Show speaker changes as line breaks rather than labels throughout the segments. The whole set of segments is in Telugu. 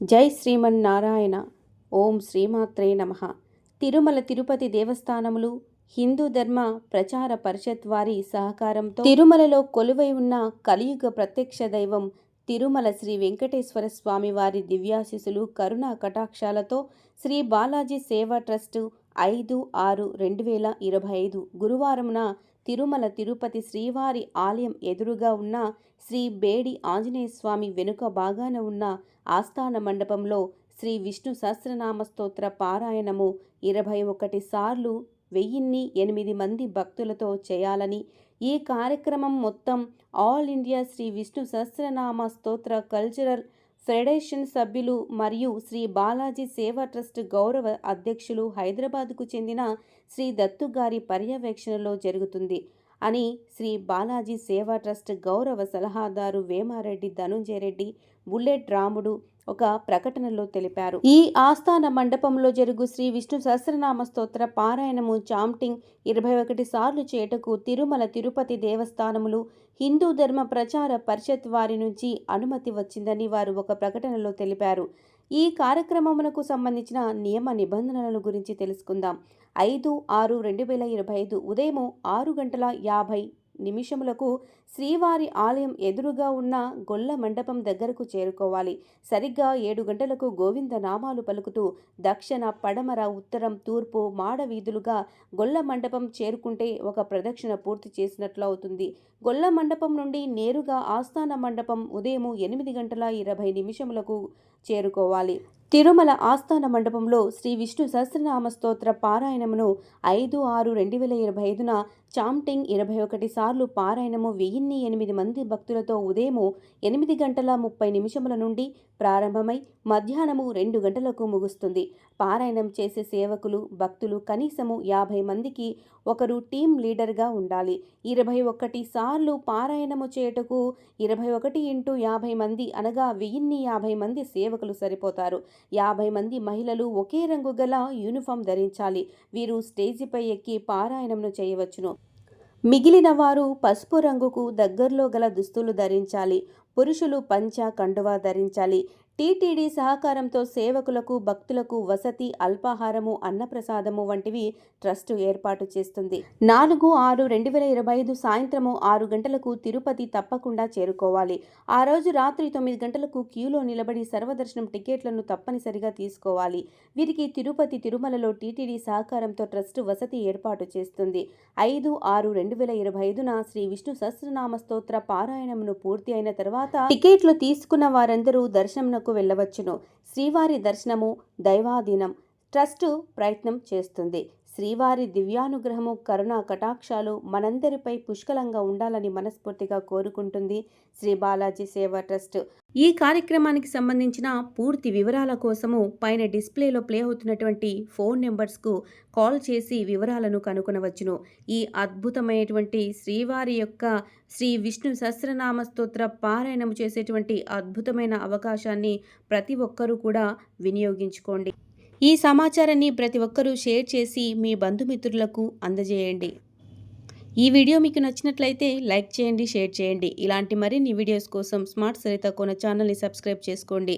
జై శ్రీమన్నారాయణ. ఓం శ్రీమాత్రే నమ. తిరుమల తిరుపతి దేవస్థానములు హిందూ ధర్మ ప్రచార పరిషత్ వారి సహకారంతో తిరుమలలో కొలువై ఉన్న కలియుగ ప్రత్యక్ష దైవం తిరుమల శ్రీ వెంకటేశ్వర స్వామి వారి దివ్యాశిసులు కరుణా కటాక్షాలతో శ్రీ బాలాజీ సేవా ట్రస్టు ఐదు ఆరు రెండు వేల ఇరవై ఐదు గురువారమున తిరుమల తిరుపతి శ్రీవారి ఆలయం ఎదురుగా ఉన్న శ్రీ బేడి ఆంజనేయ స్వామి వెనుక భాగాన ఉన్న ఆస్థాన మండపంలో శ్రీ విష్ణు సహస్రనామ స్తోత్ర పారాయణము ఇరవై ఒకటి సార్లు వెయ్యిన్ని ఎనిమిది మంది భక్తులతో చేయాలని ఈ కార్యక్రమం మొత్తం all India Shri Vishnu Sahasranama Stotra cultural federation సభ్యులు మరియు శ్రీ బాలాజీ సేవా ట్రస్ట్ గౌరవ అధ్యక్షులు హైదరాబాద్కు చెందిన శ్రీ దత్తు గారి పర్యవేక్షణలో జరుగుతుంది అని శ్రీ బాలాజీ సేవా ట్రస్ట్ గౌరవ సలహాదారు వేమారెడ్డి ధనుంజయ రెడ్డి బుల్లెట్ రాముడు ఒక ప్రకటనలో తెలిపారు. ఈ ఆస్థాన మండపంలో జరుగు శ్రీ విష్ణు సహస్రనామ స్తోత్ర పారాయణము చాంటింగ్ ఇరవై ఒకటి సార్లు చేటకు తిరుమల తిరుపతి దేవస్థానములు హిందూ ధర్మ ప్రచార పరిషత్ వారి నుంచి అనుమతి వచ్చిందని వారు ఒక ప్రకటనలో తెలిపారు. ఈ కార్యక్రమమునకు సంబంధించిన నియమ నిబంధనలను గురించి తెలుసుకుందాం. ఐదు ఆరు రెండు వేల ఇరవై ఐదు ఉదయం ఆరు గంటల యాభై నిమిషములకు శ్రీవారి ఆలయం ఎదురుగా ఉన్న గొల్ల మండపం దగ్గరకు చేరుకోవాలి. సరిగ్గా ఏడు గంటలకు గోవింద నామాలు పలుకుతూ దక్షిణ పడమర ఉత్తరం తూర్పు మాడ వీధులుగా గొల్ల మండపం చేరుకుంటే ఒక ప్రదక్షిణ పూర్తి చేసినట్లు అవుతుంది. గొల్ల మండపం నుండి నేరుగా ఆస్థాన మండపం ఉదయం ఎనిమిది గంటల ఇరవై నిమిషములకు చేరుకోవాలి. తిరుమల ఆస్థాన మండపంలో శ్రీ విష్ణు సహస్రనామ స్తోత్ర పారాయణమును ఐదు ఆరు రెండు వేల ఇరవై ఐదున చామ్టింగ్ ఇరవై ఒకటి సార్లు పారాయణము వెయ్యిన్ని ఎనిమిది మంది భక్తులతో ఉదయము ఎనిమిది గంటల ముప్పై నిమిషముల నుండి ప్రారంభమై మధ్యాహ్నము రెండు గంటలకు ముగుస్తుంది. పారాయణం చేసే సేవకులు భక్తులు కనీసము యాభై మందికి ఒకరు టీం లీడర్గా ఉండాలి. ఇరవై ఒకటి సార్లు పారాయణము చేయుటకు ఇరవై ఒకటి ఇంటూ యాభై మంది అనగా వెయ్యిన్ని యాభై మంది సేవకులు సరిపోతారు. యాభై మంది మహిళలు ఒకే రంగు గల యూనిఫామ్ ధరించాలి. వీరు స్టేజిపై ఎక్కి పారాయణంను చేయవచ్చును. మిగిలిన వారు పసుపు రంగుకు దగ్గరలో గల దుస్తులు ధరించాలి. పురుషులు పంచ కండువా ధరించాలి. టీటీడీ సహకారంతో సేవకులకు భక్తులకు వసతి అల్పాహారము అన్నప్రసాదము వంటివి ట్రస్టు ఏర్పాటు చేస్తుంది. నాలుగు ఆరు రెండు వేల ఇరవై ఐదు సాయంత్రము ఆరు గంటలకు తిరుపతి తప్పకుండా చేరుకోవాలి. ఆ రోజు రాత్రి తొమ్మిది గంటలకు క్యూలో నిలబడి సర్వదర్శనం టికెట్లను తప్పనిసరిగా తీసుకోవాలి. వీరికి తిరుపతి తిరుమలలో టీటీడీ సహకారంతో ట్రస్టు వసతి ఏర్పాటు చేస్తుంది. ఐదు ఆరు రెండు వేల ఇరవై ఐదున శ్రీ విష్ణు సహస్రనామ స్తోత్ర పారాయణమును పూర్తి అయిన తర్వాత టికెట్లు తీసుకున్న వారందరూ దర్శనంకు వెళ్ళవచ్చును. శ్రీవారి దర్శనము దైవాధీనం. ట్రస్టు ప్రయత్నం చేస్తుంది. శ్రీవారి దివ్యానుగ్రహము కరుణ కటాక్షాలు మనందరిపై పుష్కలంగా ఉండాలని మనస్ఫూర్తిగా కోరుకుంటుంది శ్రీ బాలాజీ సేవా ట్రస్ట్. ఈ కార్యక్రమానికి సంబంధించిన పూర్తి వివరాల కోసము పైన డిస్ప్లేలో ప్లే అవుతున్నటువంటి ఫోన్ నెంబర్స్కు కాల్ చేసి వివరాలను కనుగొనవచ్చును. ఈ అద్భుతమైనటువంటి శ్రీవారి యొక్క శ్రీ విష్ణు సహస్రనామ స్తోత్ర పారాయణము చేసేటువంటి అద్భుతమైన అవకాశాన్ని ప్రతి ఒక్కరూ కూడా వినియోగించుకోండి. ఈ సమాచారాన్ని ప్రతి ఒక్కరూ షేర్ చేసి మీ బంధుమిత్రులకు అందజేయండి. ఈ వీడియో మీకు నచ్చినట్లయితే లైక్ చేయండి షేర్ చేయండి. ఇలాంటి మరిన్ని వీడియోస్ కోసం స్మార్ట్ సరిత కోన ఛానల్ని సబ్స్క్రైబ్ చేసుకోండి.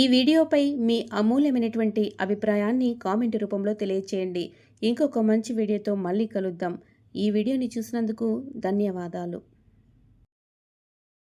ఈ వీడియోపై మీ అమూల్యమైనటువంటి అభిప్రాయాన్ని కామెంట్ రూపంలో తెలియచేయండి. ఇంకొక మంచి వీడియోతో మళ్ళీ కలుద్దాం. ఈ వీడియోని చూసినందుకు ధన్యవాదాలు.